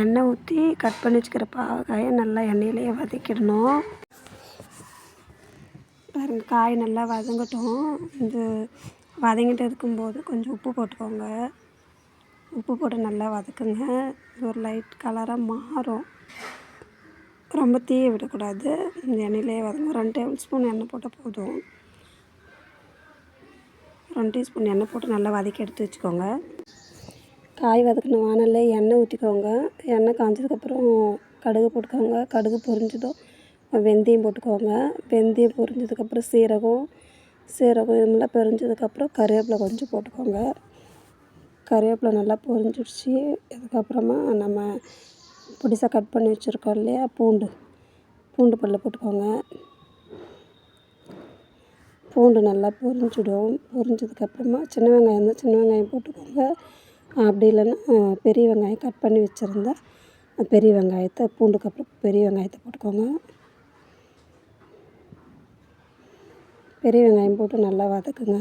எண்ணெய் ஊற்றி கட் பண்ணி வச்சுக்கிற பாவக்காயை நல்லா எண்ணெயிலேயே வதக்கிடணும். பாருங்க காய் நல்லா வதங்கட்டும். இந்த வதங்கிட்டு இருக்கும்போது கொஞ்சம் உப்பு போட்டுக்கோங்க. உப்பு போட்டு நல்லா வதக்குங்க. ஒரு லைட் கலராக மாறும். ரொம்ப தீய விடக்கூடாது. இந்த எண்ணெயிலே வதங்க ரெண்டு டேபிள் ஸ்பூன் எண்ணெய் போட்டால் போதும். ரெண்டு டீஸ்பூன் எண்ணெய் போட்டு நல்லா வதக்கி எடுத்து வச்சுக்கோங்க. காய் வதக்கின வானலில் எண்ணெய் ஊற்றிக்கோங்க எண்ணெய் காஞ்சதுக்கப்புறம் கடுகு போட்டுக்கோங்க. கடுகு பொரிஞ்சதும் வெந்தயம் போட்டுக்கோங்க. வெந்தயம் பொரிஞ்சதுக்கப்புறம் சீரகம் சீரகம் இதெல்லாம் பொரிஞ்சதுக்கப்புறம் கருவேப்பிலை கொஞ்சம் போட்டுக்கோங்க. கருவேப்பிலை நல்லா பொரிஞ்சிடுச்சு. அதுக்கப்புறமா நம்ம பொடிசாக கட் பண்ணி வச்சுருக்கோம் இல்லையா பூண்டு. பூண்டு பல்ல போட்டுக்கோங்க. பூண்டு நல்லா பொரிஞ்சிடும். பொரிஞ்சதுக்கப்புறமா சின்ன வெங்காயம் இருந்தால் சின்ன வெங்காயம் போட்டுக்கோங்க. அப்படி இல்லைன்னா பெரிய வெங்காயம் கட் பண்ணி வச்சுருந்தா பெரிய வெங்காயத்தை பூண்டுக்கு அப்புறம் பெரிய வெங்காயத்தை போட்டுக்கோங்க. பெரிய வெங்காயம் போட்டு நல்லா வதக்குங்க.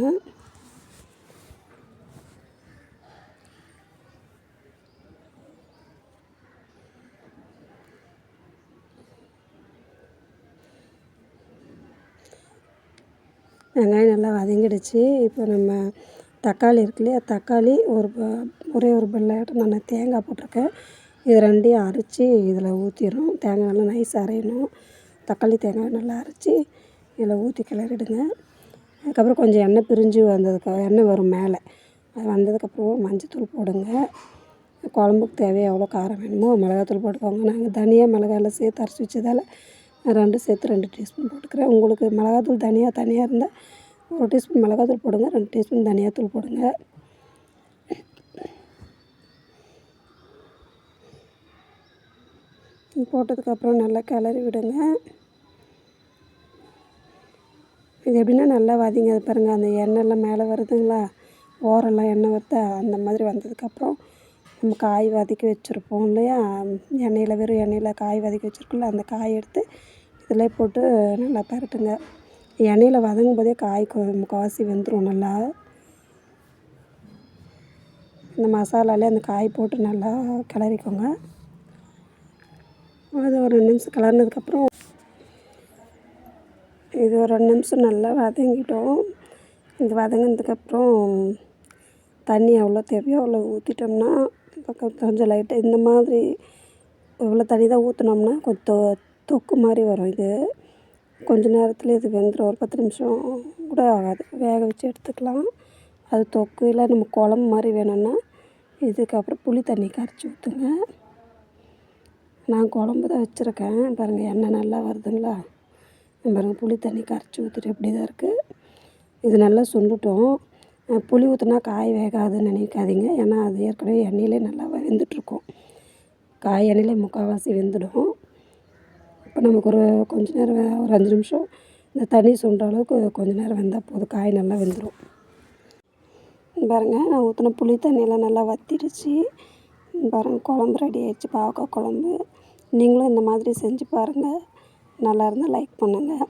வெங்காயம் நல்லா வதங்கிடுச்சு. இப்போ நம்ம தக்காளி இருக்கு இல்லையா தக்காளி ஒரு ஒரே ஒரு பெல்லாட்டம் நான் தேங்காய் போட்டிருக்கேன். இது ரெண்டையும் அரைச்சி இதில் ஊற்றிடும் தேங்காய் நல்லா நைஸ் அரையணும். தக்காளி தேங்காய் நல்லா அரைச்சி இதில் ஊற்றி கிளறிடுங்க. அதுக்கப்புறம் கொஞ்சம் எண்ணெய் பிரிஞ்சு வந்ததுக்கு எண்ணெய் வரும் மேலே. அது வந்ததுக்கப்புறம் மஞ்சத்தூள் போடுங்க. குழம்புக்கு தேவையாக எவ்வளோ காரம் வேணுமோ மிளகாத்தூள் போட்டுக்கோங்க. நாங்கள் தனியாக மிளகாயில் சேர்த்து அரைச்சி வச்சதால் ரெண்டும் சேர்த்து ரெண்டு டீஸ்பூன் போட்டுக்கிறேன். உங்களுக்கு மிளகாத்தூள் தனியாக தனியாக இருந்தால் ஒரு டீஸ்பூன் மிளகாத்தூள் போடுங்க. ரெண்டு டீஸ்பூன் தனியாத்தூள் போடுங்க. போட்டதுக்கப்புறம் நல்லா கிளறி விடுங்க. இது எப்படின்னா நல்லா வதிங்க அது பாருங்கள் அந்த எண்ணெய்லாம் மேலே வருதுங்களா? ஓரெல்லாம் எண்ணெய் வருது அந்த மாதிரி வந்ததுக்கப்புறம் நம்ம காய் வதக்கி வச்சுருப்போம் இல்லையா? எண்ணெயில் வெறும் எண்ணெயில் காய் வதக்கி வச்சுருக்கோம்ல அந்த காய் எடுத்து இதில் போட்டு நல்லா பரட்டுங்க. எண்ணெயில் வதங்கும் போதே காய் முக்கவாசி வெந்துடும் நல்லா. இந்த மசாலாலே அந்த காய் போட்டு நல்லா கிளறிக்கோங்க. அது ஒரு ரெண்டு நிமிஷம் கலர்னதுக்கப்புறம் இது ஒரு ரெண்டு நிமிஷம் நல்லா வதங்கிட்டோம். இது வதங்கினதுக்கப்புறம் தண்ணி எவ்வளோ தேவையோ அவ்வளோ ஊற்றிட்டோம்னா பக்கம் கொஞ்சம் லைட்டாக இந்த மாதிரி இவ்வளோ தண்ணி தான் ஊற்றினோம்னா கொஞ்சம் தொக்கு மாதிரி வரும் இது. கொஞ்ச நேரத்தில் இது வெந்துடும் ஒரு பத்து நிமிஷம் கூட ஆகாது. வேக வச்சு எடுத்துக்கலாம். அது தொக்கு இல்லை நம்ம குழம்பு மாதிரி வேணும்னா இதுக்கப்புறம் புளி தண்ணி கரைச்சி ஊற்றுங்க நான் குழம்பு தான் வச்சுருக்கேன். பாருங்கள் எண்ணெய் நல்லா வருதுங்களா? பாருங்கள் புளி தண்ணி கரைச்சி ஊற்றிட்டு இப்படி தான் இருக்குது இது நல்லா சுண்டுட்டோம். புளி ஊற்றினா காய் வேகாதுன்னு நினைக்காதீங்க. ஏன்னா அது ஏற்கனவே எண்ணெயிலே நல்லா வெந்துட்டுருக்கோம். காய் எண்ணெயிலே முக்கால்வாசி வெந்துடும். இப்போ நமக்கு ஒரு கொஞ்ச நேரம் ஒரு அஞ்சு நிமிஷம் இந்த தண்ணி சுண்டுற அளவுக்கு கொஞ்ச நேரம் வெந்தால் போதும். காய் நல்லா வெந்துடும் பாருங்கள் நான் ஊற்றின புளி தண்ணியெல்லாம் நல்லா வத்திடுச்சு. பாருங்கள் குழம்பு ரெடி ஆயிடுச்சு பாவக்காய் குழம்பு. நீங்களும் இந்த மாதிரி செஞ்சு பாருங்கள் நல்லா இருந்தால் லைக் பண்ணுங்கள்